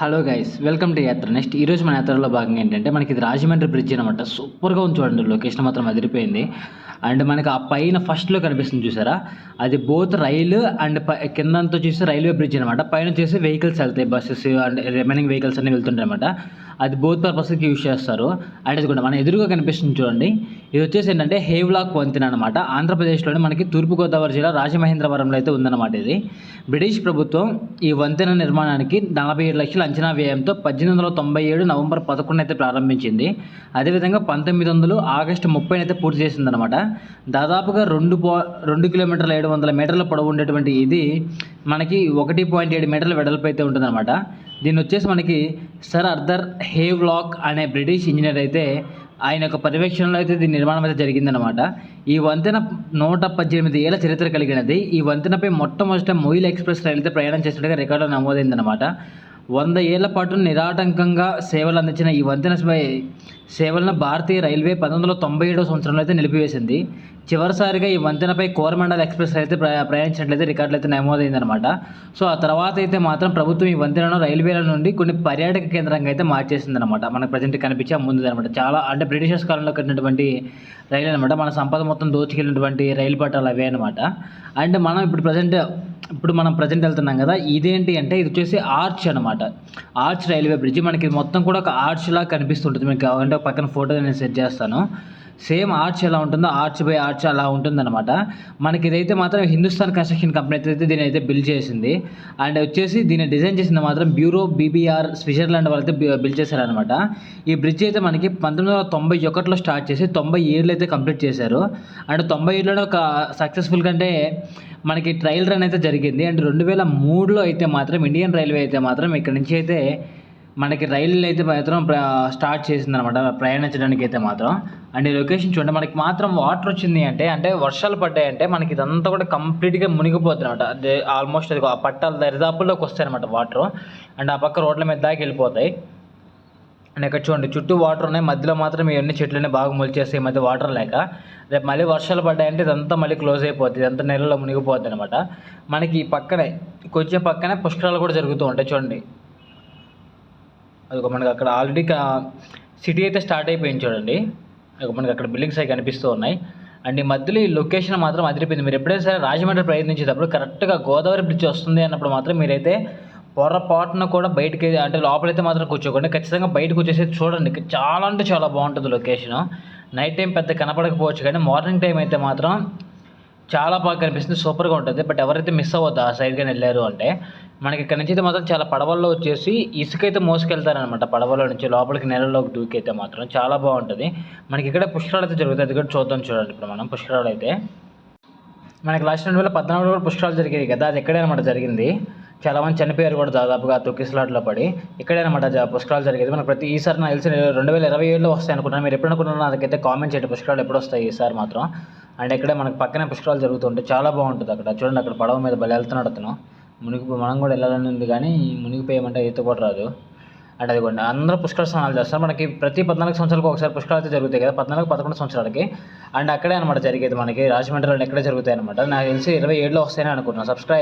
Hello guys welcome to Yatra next ఈరోజు మన యాత్రలో భాగంగా ఏంటంటే మనకి ఇది రాజమండ్రి బ్రిడ్జ్ అనమాట సూపర్గా ఉంది చూడండి లొకేషన్ మాత్రం అదిరిపోయింది. అండ్ మనకి ఆ పైన ఫస్ట్లో కనిపిస్తుంది చూసారా? అది బోత్ రైలు అండ్ కిందంతా చూస్తే రైల్వే బ్రిడ్జ్ అనమాట పైన వచ్చేసి వెహికల్స్ వెళ్తాయి బస్సెస్ అండ్ రిమైనింగ్ వెహికల్స్ అన్ని వెళ్తుంటాయి అనమాట అది బోత్ పర్పస్కి యూజ్ చేస్తారు. అండ్ అది కూడా మన ఎదురుగా కనిపిస్తుంది చూడండి. ఇది వచ్చేసి ఏంటంటే హేవ్లాక్ వంతెన అనమాట ఆంధ్రప్రదేశ్లోని మనకి తూర్పుగోదావరి జిల్లా రాజమహేంద్రవరంలో అయితే ఉందన్నమాట ఇది. బ్రిటిష్ ప్రభుత్వం ఈ వంతెన నిర్మాణానికి నలభై ఏడు లక్షల అంచనా వ్యయంతో పద్దెనిమిది వందల తొంభై ఏడు నవంబర్ పదకొండు అయితే ప్రారంభించింది. అదేవిధంగా పంతొమ్మిది వందలు ఆగస్టు ముప్పై అయితే పూర్తి చేసిందనమాట దాదాపుగా రెండు పా రెండు కిలోమీటర్ల ఏడు వందల మీటర్ల పొడవు ఉండేటువంటి ఇది మనకి ఒకటి పాయింట్ ఏడు మీటర్ల వెడల్పు అయితే ఉంటుందన్నమాట. దీన్ని వచ్చేసి మనకి సర్ అర్థర్ హేవ్లాక్ అనే బ్రిటిష్ ఇంజనీర్ అయితే ఆయన యొక్క పర్యవేక్షణలో అయితే దీని నిర్మాణం అయితే జరిగిందనమాట ఈ వంతెన నూట పద్దెనిమిది ఏళ్ళ చరిత్ర కలిగినది. ఈ వంతెనపై మొట్టమొదట మొయిల్ ఎక్స్ప్రెస్ రైలు అయితే ప్రయాణం చేసినట్టుగా రికార్డు నమోదైందనమాట వంద ఏళ్ళ పాటు నిరాటంకంగా సేవలు అందించిన ఈ వంతెన సేవలను భారతీయ రైల్వే పంతొమ్మిది వందల తొంభై ఏడవ సంవత్సరంలో అయితే నిలిపివేసింది. చివరిసారిగా ఈ వంతెనపై కోరమండల్ ఎక్స్ప్రెస్ అయితే ప్రయాణించినట్లయితే రికార్డులు అయితే నమోదైందనమాట సో ఆ తర్వాత అయితే మాత్రం ప్రభుత్వం ఈ వంతెనను రైల్వేల నుండి కొన్ని పర్యాటక కేంద్రంగా అయితే మార్చేసిందనమాట మనకు ప్రజెంట్ కనిపించే ముందు అనమాట చాలా అంటే బ్రిటిషర్స్ కాలంలో కట్టినటువంటి రైలు అనమాట మన సంపద మొత్తం దోచుకెళ్ళినటువంటి రైలు పట్టాలు అవే అనమాట అండ్ మనం ఇప్పుడు ప్రజెంట్ ఇప్పుడు మనం ప్రజెంట్ వెళ్తున్నాం కదా ఇదేంటి అంటే ఇది వచ్చేసి ఆర్చ్ అనమాట ఆర్చ్ రైల్వే బ్రిడ్జ్. మనకి మొత్తం కూడా ఒక ఆర్చ్ లాగా కనిపిస్తుంటుంది. మీకు కావాలంటే ఒక పక్కన ఫోటో నేను సెట్ చేస్తాను. సేమ్ ఆర్చ్ ఎలా ఉంటుందో ఆర్చ్ బై ఆర్చ్ అలా ఉంటుందన్నమాట. మనకి ఇదైతే మాత్రం హిందుస్థాన్ కన్స్ట్రక్షన్ కంపెనీ అయితే దీని అయితే బిల్డ్ చేసింది. అండ్ వచ్చేసి దీన్ని డిజైన్ చేసింది మాత్రం బ్యూరో బీబీఆర్ స్విట్జర్లాండ్ వాళ్ళైతే బిల్డ్ చేశారనమాట ఈ బ్రిడ్జ్ అయితే మనకి పంతొమ్మిది వందల తొంభై ఒకటిలో స్టార్ట్ చేసి తొంభై ఏడులో అయితే కంప్లీట్ చేశారు. అండ్ తొంభై ఏడులోనే ఒక సక్సెస్ఫుల్ కంటే మనకి ట్రయల్ రన్ అయితే జరిగింది. అండ్ రెండు వేల మూడులో అయితే మాత్రం ఇండియన్ రైల్వే అయితే మాత్రం ఇక్కడ నుంచి అయితే మనకి రైలు అయితే మాత్రం స్టార్ట్ చేసింది అనమాట ప్రయాణించడానికి అయితే మాత్రం. అండ్ ఈ లొకేషన్ చూడండి మనకి మాత్రం వాటర్ వచ్చింది అంటే అంటే వర్షాలు పడ్డాయంటే మనకి ఇదంతా కూడా కంప్లీట్గా మునిగిపోతుంది అనమాట అదే ఆల్మోస్ట్ అది ఆ పట్టాల దరిదాపుల్లోకి వస్తాయి అనమాట వాటర్. అండ్ ఆ పక్క రోడ్ల మీద దాకా వెళ్ళిపోతాయి. అండ్ ఇక్కడ చూడండి చుట్టూ వాటర్ ఉన్నాయి. మధ్యలో మాత్రం ఇవన్నీ చెట్లన్నీ బాగా మొలిచేస్తాయి మధ్య వాటర్ లేక రేపు మళ్ళీ వర్షాలు పడ్డాయంటే ఇదంతా మళ్ళీ క్లోజ్ అయిపోతుంది ఇదంతా నెలలో మునిగిపోద్ది అనమాట మనకి ఈ పక్కనే కొంచెం పక్కనే పుష్కరాలు కూడా జరుగుతూ ఉంటాయి చూడండి. అది మనకి అక్కడ ఆల్రెడీ సిటీ అయితే స్టార్ట్ అయిపోయింది చూడండి. అది మనకి అక్కడ బిల్డింగ్స్ అవి కనిపిస్తూ ఉన్నాయి. అండ్ ఈ మధ్యలో ఈ లొకేషన్ మాత్రం అదిరిపోయింది. మీరు ఎప్పుడైనా సరే రాజమండ్రి ప్రయత్నించేటప్పుడు కరెక్ట్గా గోదావరి బ్రిడ్జ్ వస్తుంది అన్నప్పుడు మాత్రం మీరైతే పొరపాటున కూడా బయటకి అంటే లోపలైతే మాత్రం కూర్చోకండి. ఖచ్చితంగా బయటకు వచ్చేసి చూడండి. చాలా అంటే చాలా బాగుంటుంది లొకేషన్ నైట్ టైం పెద్ద కనపడకపోవచ్చు కానీ మార్నింగ్ టైం అయితే మాత్రం చాలా బాగా కనిపిస్తుంది. సూపర్గా ఉంటుంది. బట్ ఎవరైతే మిస్ అవ్వద్దు ఆ సైడ్ కానీ వెళ్ళారు అంటే మనకి ఇక్కడ నుంచి అయితే మాత్రం చాలా పడవల్లో వచ్చేసి ఇసుక అయితే మోసుకెళ్తారనమాట పడవలో నుంచి లోపలికి నెలలోకి దూకైతే మాత్రం చాలా బాగుంటుంది. మనకి ఇక్కడ పుష్కరాలు అయితే జరుగుతాయి. అది కూడా చూద్దాం చూడండి ఇప్పుడు మనం పుష్కరాలు అయితే. మనకి లాస్ట్ రెండు వేల పద్నాలుగులో కూడా పుష్కరాలు జరిగేది కదా. అది ఇక్కడే అనమాట జరిగింది. చాలా మంది చనిపోయారు కూడా దాదాపుగా తొక్కిసలాట్లో పడి. ఇక్కడే అనమాట పుష్కరాలు జరిగేది. మనకు ప్రతి ఈసారి నాకు తెలిసి రెండు వేల ఇరవై ఏడులో వస్తాయి అనుకున్నాను మీరు ఎప్పుడు అనుకున్నారో నాకైతే కామెంట్ చేయండి. పుష్కరాలు ఎప్పుడు వస్తాయి ఈసారి మాత్రం. అండ్ ఇక్కడే మనకు పక్కనే పుష్కరాలు జరుగుతుంటాయి చాలా బాగుంటుంది అక్కడ. చూడండి అక్కడ పడవ మీద బలి వెళ్తున్నాడు అతను. మునిగిపో మనం కూడా వెళ్ళాలని ఉంది కానీ మునిగిపోయామంటే ఈత కూడా రాదు. అంటే అది కూడా అందరూ పుష్కర స్నానాలు చేస్తారు. మనకి ప్రతి పద్నాలుగు సంవత్సరాలకు ఒకసారి పుష్కరాలు అయితే జరుగుతాయి కదా. పద్నాలుగు పదకొండు సంవత్సరాలకి. అండ్ అక్కడే అనమాట జరిగేది మనకి. రాజమండ్రిలో ఎక్కడే జరుగుతాయి అనమాట నాకు తెలిసి ఇరవై ఏడులో వస్తాయని అనుకుంటున్నాను సబ్స్క్రైబ్